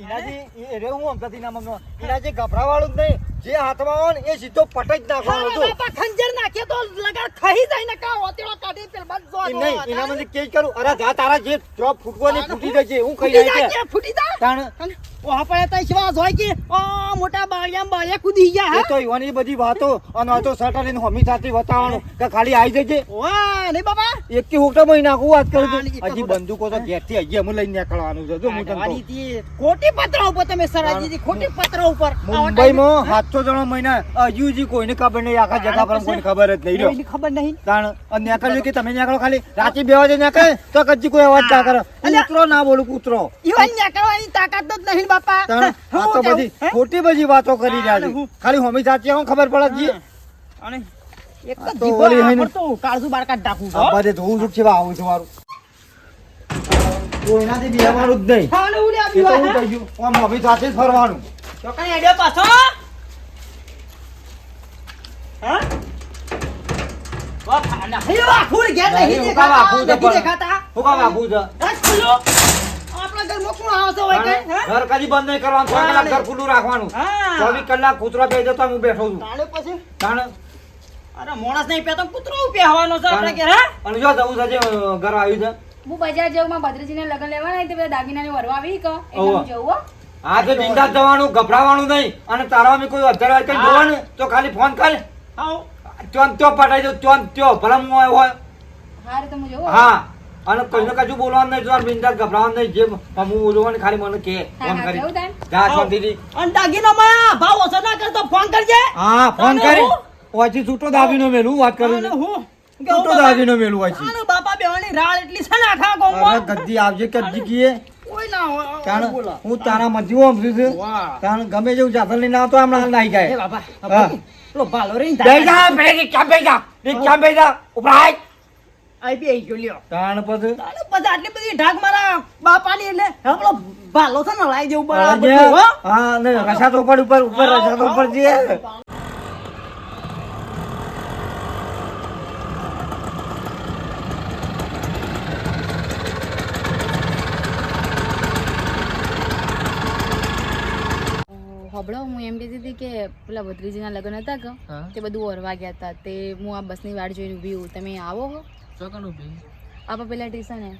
એનાથી એ રે હું સમજાતી ના. મમ્મી એના જે ગભરાવાળું જ નહીં. જે હાથમાં હોય ને એ સીધો પટાઈ જ નાખવાનો હતો. બાપા ખંજર નાખે તો લગાડ ખાઈ જાય ને કા ઓતેડો કાઢી પેલ બસ જો નહીં એના મને કે કરું અરે જા તારા જે જોબ ફૂટવાની ફૂટી જશે હું ખાઈ જાય કે ફૂટી જા તાણ ઓહા પડે તો શ્વાસ હોય કે? ઓ મોટા બાળિયા બાળિયા કૂદી ગયા એ હા તો ઈવાની બધી વાતો અને આ તો સટર લઈને હમી સાથે બતાવવાનું કે ખાલી આવી જજે. વાહ નહીં બાબા એક કે હોટા મહી નાખું વાત કરું હજી. બંદૂકો તો ઘેરથી હજી અમે લઈને નીકળવાનું છે જો હું ગાડી ખોટી પત્ર ઉપર તમે સરાજી ખોટી પત્ર ઉપર. મુંબઈમાં જણો મહિના હજુ હજી કોઈને ખબર નહીં આખા જગા પર કોઈને ખબર જ નહીં ખબર નહીં? તાણ અને નીકળ્યું કે તમે નેકળો ખાલી? રાતે બે વાગે નેકળે? તો કચ્છી કોઈ અવાજ ના કરે. કૂતરો ના બોલું કૂતરો. ઈવન નેકળવાની તાકાત જ નહીં બાપા. તાણ આ તો બધી ખોટી બધી વાતો કરી રહ્યા છે ખાલી હોમી સાચી આવું ખબર પડે છે અને એક તો જીભો હઈને- કાળજું બાર કાઢ નાખું બાપા દે ધોઉં છું છેવા આવું છું મારું કોઈનાથી બેહવાનું જ નહીં. ઉડ્યા તો હું કહી દઉં આમ હોમી સાથે જ ફરવાનું. કઈ હેડ્યો પાછો. હા? ઘેર કદી બંધ નહીં કરવાનું છ કલાક ઘર ખુલ્લું રાખવાનું. હા. ચોવીસ કલાક કૂતરો પે જતો હું બેઠો છું. પછી? અરે માણસ નહીં પેતો કૂતરો પહેવાનો છે આપણે કે હે? અને જો જવું છે જે ઘર આવ્યું છે. હું બજાર જઉં માં ભદ્રજીને લગન લેવાના તે બધા દાગીનાને વરવા આવી ક એટલે ઓહો. હું તો બિંદાસ જવાનું ગભરાવાનું નહીં. અને તારા કોઈ અધર કઈ જોવાનું તો ખાલી ફોન કર. આવો. ચોન ત્યો પટાઈ દો ચોન ત્યો ભલા હું આવ્યો હોય. હારે તમે હું હા. અને કોઈને કજુ બોલવાનું નહીં જોવાનું બિંદાસ ગભરાવાનું નહીં જે હું બોલવાનું ખાલી મને કે ફોન કરી. જવું જા આવો. દીદી અને દાગીનામાં ભાવ ઓછો ના કરતો ફોન કરજે. હા ફોન કરી? ઓછી છૂટો દાબીનો મેલું વાત કરું હું? છૂટો દાબીનો મેલું ઓછી. બાપા બેવાની રાળ એટલી છે ને આખા અરે ગદ્દી આવજે કદી કીએ હું તારા મધ્ય સમજુ છું વાહ. ગમે જેવું જાતલ લઈને આવતો હમણાં નાઈ જાય. બાપા, હા. પેલો ભાલો રહીને બેસી જા પેલે ક્યાં બેસી જા? એ ક્યાં બેસી જા? ઉભરાય આઈ બી ગયો લ્યો. કારણ પછી? તાણે પછી આટલી બધી ઢાક મારા બાપાની એટલે ભાલો છે ને લાઈ દેવું બરાબર હા. ને રસા ઉપર ઉપર ઉપર ઉપર જઈએ હબળો હું એમ કહેતી હતી કે પેલા ભદ્રીજીના લગ્ન હતા કે તે બધું ઓરવા ગયા હતા. તે હું આ બસની વાટ જોઈને ઊભી હું. તમે આવો હો. ચોકન ઊભી? આપા પેલા સ્ટેશને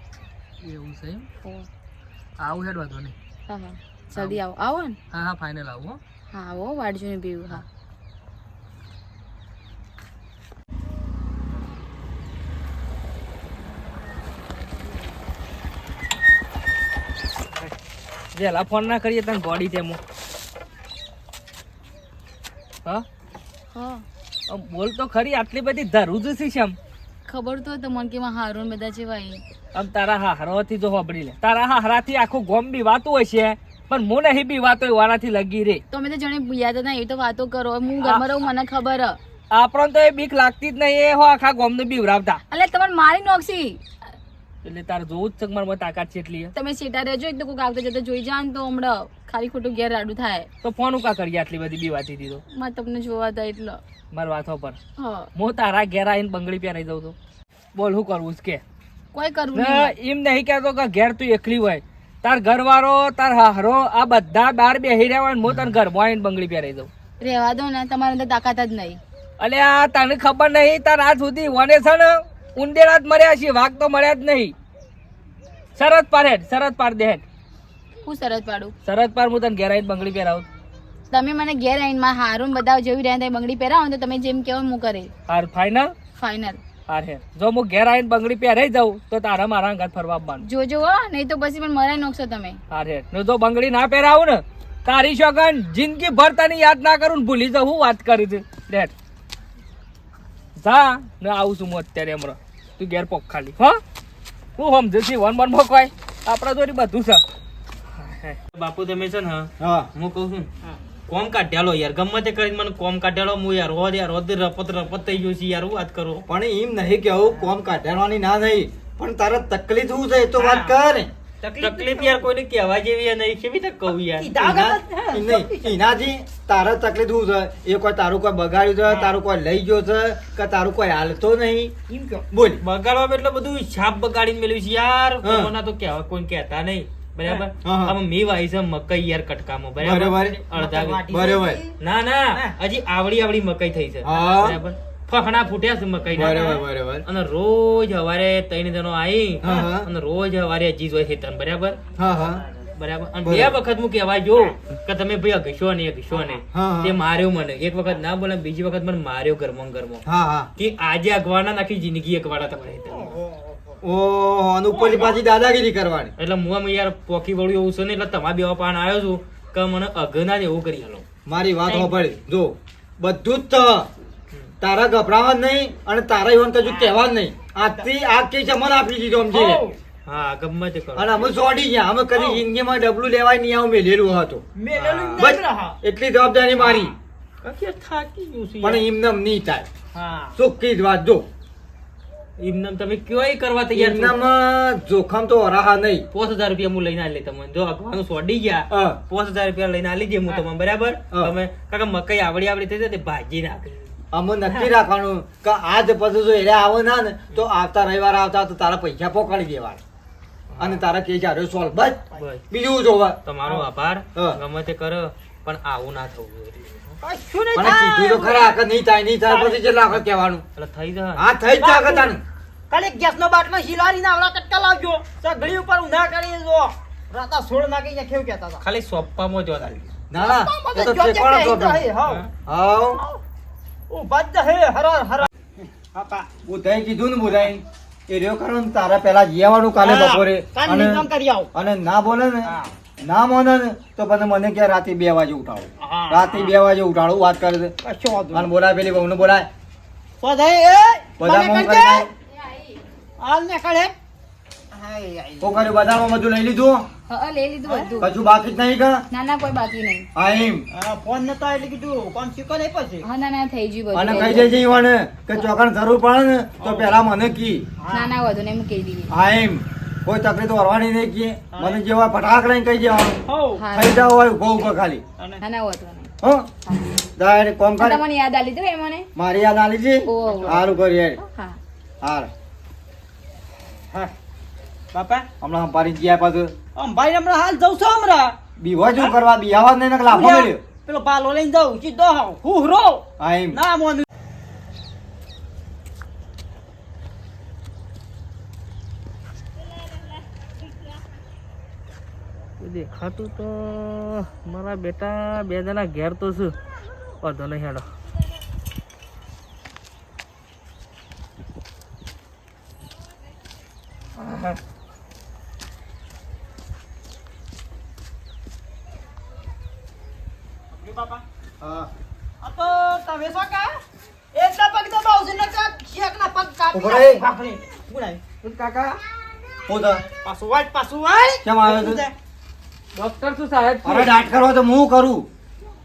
એવું છે એમ? આવું હેડ વાંધો નહીં. હા હા. જલ્દી આવો. આવો ને. હા હા ફાઇનલ આવો હો. હા આવો વાટ જોઈને ઊભી હા. જેલા ફોન ના કરીએ તને ગોડી છે હા. હા? બોલ તો ખરી આટલી બધી ધરું જ છે શેમ ખબર તો હતો મને કે માં હારું ને બધા છે ભાઈ આમ તારા હાહરાથી જો હોબડી લે. તારા હારાથી આખું ગોમ બી વાતું હોય છે પણ હું નહીં બી વાતો વારાથી લગી રે. તો અમે તો જણે યાદ ના એ તો વાતો કરો. હું ગમે રહું મને ખબર. આપણને તો એ બીક લાગતી જ નહીં એ હો આખા ગોમને બીવરાવતા. એટલે તમારે મારી નોખશી. એટલે તારે જોવું જ છે કે તાકાત છે એટલી તમે સીટા રહેજો એક તો કોઈક આવતા જતા જોઈ જાવ તો હમણાં ખાલી ખોટું ઘેર રાડું થાય. તો ફોન ઉકા કરી આટલી બધી બી વાતી દીધો? મારે તમને જોવા હતા એટલે. મારા વાતો પર. હું. તારા ઘેર આવીને બંગડી પહેરાઈ દઉં તો બોલ શું કરવું કે? કોઈ કરવું. એમ નહીં કહેતો કે ઘેર તું એકલી હોય. તાર ઘરવાળો તાર હારો આ બધા બાર બેહી રહ્યા હોય હું તને ઘરમાં આવીને બંગડી પહેરાઈ દઉં રહેવા દો ને તમારે અંદર તાકાત જ નહીં. અલ્યા તને ખબર નહીં તાર આ સુધી વને છે ને ઉંદેડા જ મર્યા છીએ વાઘ તો મળ્યા જ નહીં. શરત પાર હેડ શરત પાર દે હેડ હું સરસ પાડું? શરત પાર હું તને ઘેર આવીને બંગડી પહેરાવું. તમે મને ઘેર આવીને માં હારું બધા જેવી રહ્યા ત્યાં બંગડી પહેરાવો તો તમે જેમ કહો હું કરે. હાર ફાઈનલ ફાઇનલ હાર હે. જો હું ઘેર આવીને બંગડી પહેરાઈ જાઉં તો તારા મારા ઘર ફરવા આવવાનું જોજો હો નહીં તો પછી પણ મરાઈ નોખશો તમે. હાર હે. ને જો બંગડી ના પહેરાવું ને તારી શોગન જિંદગી ભર તને યાદ ના કરું ને ભૂલી જાઉં હું વાત કરી છે ડેડ જા ને આવું છું હું અત્યારે હમણાં. તું ઘેર પોક ખાલી. હા? હું હમ જશી વન વન મોકવાય આપણા જોડી બધું છે. બાપુ તમે છે ને હા. હું કહું છું કોમ કાઢ્યાલો યાર. ગમે તે કરીને મને કોમ કાઢ્યાલો હું યાર રોજ યાર રોજ રપત રપત થઈ ગયું છે યાર હું વાત કરું. પણ એમ નહીં કેવું કોમ કાઢવાની ના નહીં પણ તારે તકલીફ શું છે એ તો વાત કર. તકલીફ યાર કોઈને કહેવા જેવી નહીં. કેવી તક કહું યાર? નહીં, એનાથી તારા તકલીફ શું છે? એ કોઈ તારું કોઈ બગાડ્યું છે? તારું કોઈ લઈ ગયો છે? કે તારું કોઈ હાલતો નહીં. બોલ. બગાડવા એટલે બધું છાપ બગાડીને મેળવ્યું છે યાર. કોના તો કહેવા કોઈ કહેતા નહીં. બરાબર. આમાં મી વાવી છે મકઈ યાર કટકામાં. બરાબર? બરાબર. અડધા બરાબર. ના ના. હજી આવડી આવડી મકઈ થઈ છે. બરાબર? ફખણા ફૂટ્યા છે મકાઈ અને રોજ હવારે ત્રણ જણો આવી. અને રોજ હવારે હજી જોઈ ખેતર બરાબર? બરાબર. અને બે વખત હું કહેવાય જો કે તમે ભાઈ અઘશો નહીં અઘશો નહીં. તે માર્યો મને. એક વખત ના બોલે બીજી વખત મને માર્યો ગરમો ગરમો કે આજે અગવાના નાખી જિંદગી અગવાડા તમારે ખેતરમાં. ઓ અને ઉપરથી પાછી દાદાગીરી કરવાની. એટલે હું યાર પોકી વળ્યું એવું છે ને એટલે તમારા બે પાન આવ્યો છું કે મને અઘના જ એવું કરી હાલો મારી વાત સાંભળી જો બધું જ. તારા ગભરાવા જ નહીં અને તારા ઈવન કજુ કહેવા જ નહીં. આજથી આ કેસ અમને આપી દીધો સમજી લે. હા ગમે તે કરો. અને અમે સોડી ગયા. અમે કદી જિંદગીમાં ડબલું લેવાય નહીં આવું મેલેલું હતું. એટલી જવાબદારી મારી. પણ. એમનેમ નહીં થાય. હા. ચોખ્ખી જ વાત જો. એમને તમે કયોય કરવા તૈયાર છો? જોખમ તો રાહા નહીં. પાંચ હજાર રૂપિયા હું લઈને આલી તમને. જો અગવાનું સોડી ગયા પાંચ હજાર રૂપિયા લઈને આલી દે હું તમને બરાબર? હા. તમે કાકા મકઈ આવડી આવડી થઈ જાય તે ભાજી નાખી. અમે નક્કી રાખવાનું કે આજ પછી જો એને આવે ના ને તો આવતા રવિવારે આવતા તો તારા પૈસા પોકાડી દેવાના. અને તારા કેસ હારે સોલ્વ બસ. બીજું જોવા? તમારો આભાર. ગમે તે કરો પણ આવું ના થવું જોઈએ. કશું નહીં અને કીધું તો થાય. ખરા કે નહીં થાય નહીં થાય પછી કેટલા વખત કહેવાનું? એટલે થઈ જાય હા થઈ જ જાય તાને. ખાલી સોપામાં બાટલો કરી જો ના. હે, બુધાઈ કીધું બુધાઈ એ રહ્યો તારા પેલા કાલે બપોરે. અને અને બોલે ને ના માને ને તો પછી મને કે રાતે બે વાગે ઉઠાડો હા. રાતે બે વાગે ઉઠાડું વાત કરે છે. કશો વાંધો અને બોલાય પેલી બહુને બોલાય. બધા મોં કરી હાલ ને કરે હાય, હાય. ઓ કર્યું બધામાં બધું લઈ લીધું? હા લઈ લીધું બધું. કશું બાકી જ નહીં કા? ના ના કોઈ બાકી નહીં. હા એમ. ફોન નતો એટલે કીધું કોણ શીખો નહીં પછી. હા ના ના થઈ ગયું અને કહી દેજે ઈવાને કે ચોકણ જરૂર પડે ને તો પેલા મને કી. ના ના વધુ નહીં મૂકી દીધી. હા એમ. કોઈ તકલીફ વરવાની નહીં કે મને જેવા ફટાક લઈને કહી દેવાનું થઈ જાવ હોય ઊભો ઊભો ખાલી. ના ના વધુ હો? દાડ કોમ કરે. મને યાદ આલી દે મને? મારી યાદ આલી છે. સારું કરી યાર હા. હાર. હા. બાપા? હમણાં પારી ગયા પાછું. આમ ભાઈ હમણાં હાલ જઉં છું હમણાં. બીવા જો કરવા નહીં ને લાફો મળ્યો. પેલો પાલો લઈને જાઉં સીધો હા એમ. ના મોન. દેખાતું તો મારા બેટા બે જણા ઘેર તો છું. વાંધો નહીં હેડો. બાપા. હા. આ તમે શું કા? એટલા પગ તો બાઉજી ના કાક શેક ના પગ કાક ઊભો બાપરે ગુણાય કાકા. હું પાછું વાળ પાછું વાળ કેમ આવ્યો તું? ડોક્ટર શું સાહેબ અરે ડાટ કરવા તો હું કરું?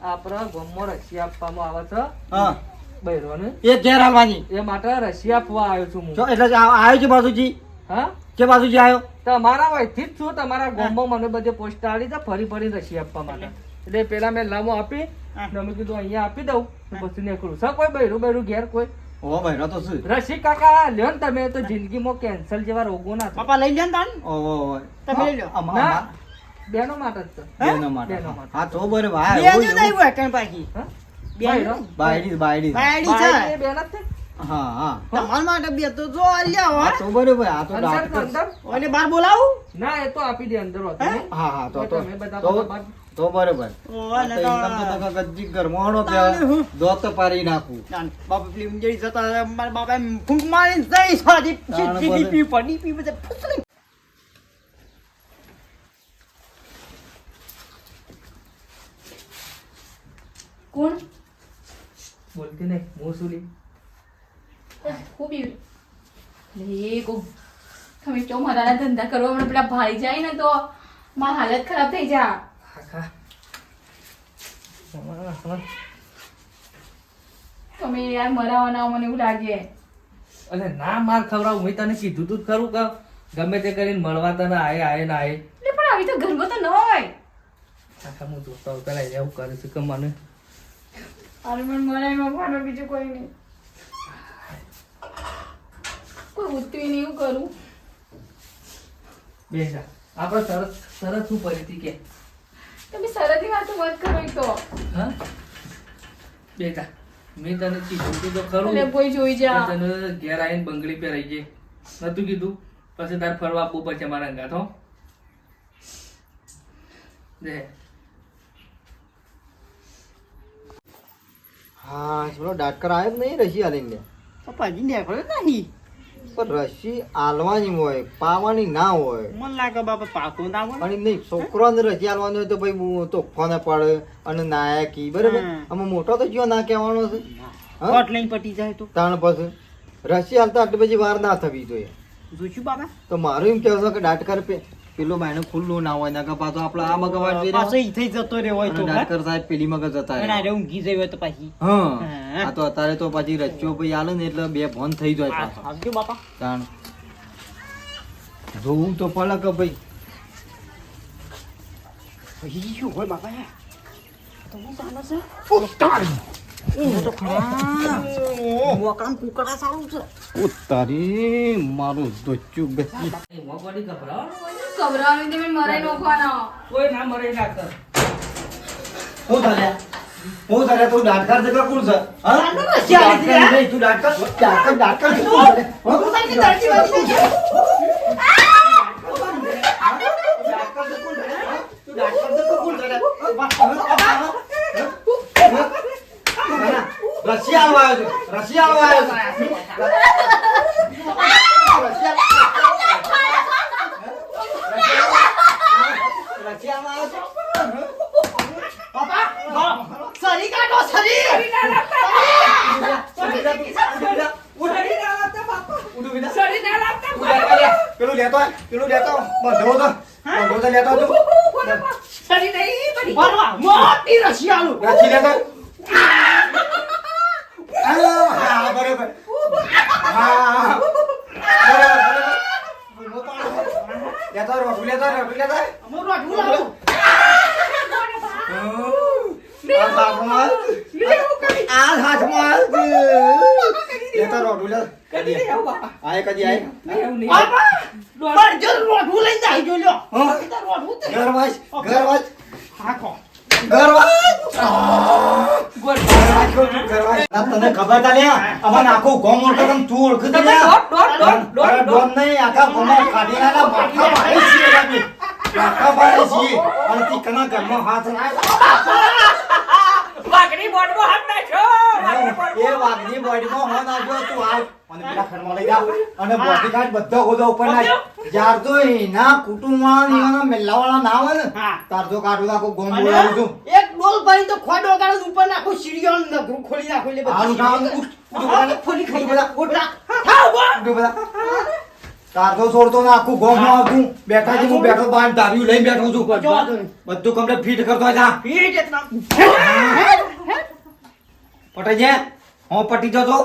આપણા ગામમાં રસી આપવામાં આવે છે. હા. બૈરોને. એ ઘેર હાલવાની. એ માટે રસી આપવા આવ્યો છું હું. એટલે આવ્યો છે બાજુજી હા? કે બાજુજી આવ્યો? તમારા વયથી જ છું તમારા ગામમાં મને બધે પોસ્ટ આવી છે ફરી ફરી રસી આપવા માટે. એટલે પેલા મેં લામો આપી. ને અમે કીધું અહીંયા આપી દઉં. પછી નીકળું સર કોઈ બૈરું બૈરું ઘેર કોઈ. ઓ બહેરો તો શું? રસી કાકા લ્યો ને તમે તો જિંદગીમાં કેન્સર જેવા રોગો ના થાય. લઈ લ્યો તાન ઓહો. તમે લઈ લો. ના બેનો માટે જ બેનો માટે હા. તો બરે ભાઈ બે એવું જ એવું. નહીં હોય કઈ બાકી? હા? બે બૈરો? નહીં. બાયડી બાયડી બાયડી છે? બેન જ હા હા. તમારા માટે બે તો જો આલ્યા હા તો બરોબર આ તો અંદર? ઓલે બાર બોલાવું? ના એ તો આપી દે અંદર હા? હા તો તો તો તો બરોબર. ત્યાં દોત તો પારી નાખું બાપા પેલી ઊંજળી જતા મારા બાપા એમ ફૂંક મારી જઈ સાજી ચીડી પી પડી પી બધે ફૂસડી. કોણ? બોલતી નહીં મોસુલી ખૂબ લે? કો તમે ચો મારા ધંધા કરવા મને પેલા ભાઈ જાય ને તો મારી હાલત ખરાબ થઈ જા. કાકા તમે યાર મરાવાના મને એવું લાગે. અરે ના માર ખવડાવું મેં તને કીધું તું જ ખરું કે ગમે તે કરીને મળવા તને આય આય ના આય. એટલે પણ આવી તો ઘરમાં તો ન હોય. કાકા હું જોતા હોઉં પેલા એવું કરે છે કે મને. અરે મને મરાય મફાનો બીજું કોઈ નહીં. કોઈ ઉતરી નહીં એવું કરું. બેસા. આપણે સરસ સરસ શું પરિસ્થિતિ હતી કે? તમે સરહદી વાતો મત કરો ઈ તો. હા? બેટા મેં તને કીધું તો ખરું. એટલે કોઈ જોઈ જા. તને ઘેર આવીને બંગડી પહેરાઈ જે નતું કીધું? પછી તાર ફરવા આપવું પડશે મારા અંગાત તો દે. હા પેલો ડાકર આવ્યો જ નહીં રસી આલીને પપ્પાજી નીકળ્યો નહીં. પણ રસી આલવાની હોય પાવાની ના હોય. મને લાગે બાપા પાકો ના હોય. અને નહીં છોકરાને રસી આલવાની હોય તો ભાઈ તો ફોને પડે અને નાયા કી બરાબર. આમાં મોટો તો કયો ના કહેવાનો છે? કોટ લઈને પટી જાય તો. તાણ પછી રસી હાલતા આટલી બધી વાર ના થવી જોઈએ. જોઈશું બાબા તો મારું એમ કહેવું છે કે ડાટકર પે પેલો બાયણો ખુલ્લું ના હોય ના પાછો આપણે આ મગવાડ જઈ પાછો ઈ થઈ જતો રે હોય તો અને સાહેબ પેલી મગજ જતા રે. આરે ઊંઘી જાય હોય તો પાછી. હા. આ તો અત્યારે તો પછી રચ્યો ભાઈ આલે ને એટલે બે ફોન થઈ જાય પાછો. આવજો બાપા. તાણ. જોવું તો પલક ભાઈ. શું હોય બાપા તો હું જાણો છે? ઉતારી તો ખરા મોકામ કુકડા સારું છે ઉતારી મારું દોચ્યું બેસી ગભરાવાનું તમે મરાઈ નોખવાનો કોઈ ના મરે ના કર હું ચાલ્યા હું? ચાલ્યા તું ડાટકર છે કોણ છે? હા? તું ડાટકર ડાટકર ડાટકર? તું. ડાટકર છે કોણ છે? હા? તું ડાટકર છે કે કોણ છે? હા? હા? હા? હા? રશિયા આલવા આવ્યો છું. રશિયા આલવા આવ્યો છું. રશિયામાં આવ્યો છું. બાપા સરી કાઢો સરી પેલું લેતો પેલું લેતો બધો બંધો તો. બધો તો લેતો આવજો. બરવા મોટી રશિયાનું રાખી લેતો આય. હા, હા, બરોબર. હા. લેતો આય, રોટલું લેતો આય, રોટલું લેતો આય. અમો રોટલું લાવું આ હાથમાં. લેતો આય. આય. આય, કદી આય. નહીં. બાપા બરજો રોટલું લઈને જાય જો લ્યો હા. રોટલું તે ગરવાજ, ગરવાજ, હાકો ગરવાજ. ગરવાજ કહું છું, ગરવાજ. આ તને ખબર તા લ્યા અમાર આખો ગોમ ઓળખે તું ઓળખતી લ્યા. અરે ડોન નહીં આખા ગોમાં કાઢીનાના માથા પાડે છીએ અમે. માથા પાડે છીએ. અને તીકના ઘરમાં હાથ એ વાઘની બોડીમાં હોન આવજો તું આવ અને પેલા ખડમાં લઈ જા અને બોડી કાઢ બધો ગોદો ઉપર નાખ યાર તો એના કુટુંબવાળા ને એના મેલ્લાવાળા ના આવે ને તાર તો કાઢું નાખો ગોમ બોલાવું છું એક ડોલ ભરી તો ખોડો કાઢ ઉપર નાખો સીડીઓ નગરું ખોલી નાખો એટલે બધું ખાવાનું ઉઠ, ખોલી ખાઈ બધા. ઉઠ હા. બધા. તાર તો છોડતો ને આખું ગોમ આવતું બેઠા છે હું બેઠો બાર ધાર્યું લઈને બેઠો છું બધું કમ્પ્લીટ ફીટ કરતો જા પીઠ એટલા પટાઈ જાય હું પટી જતો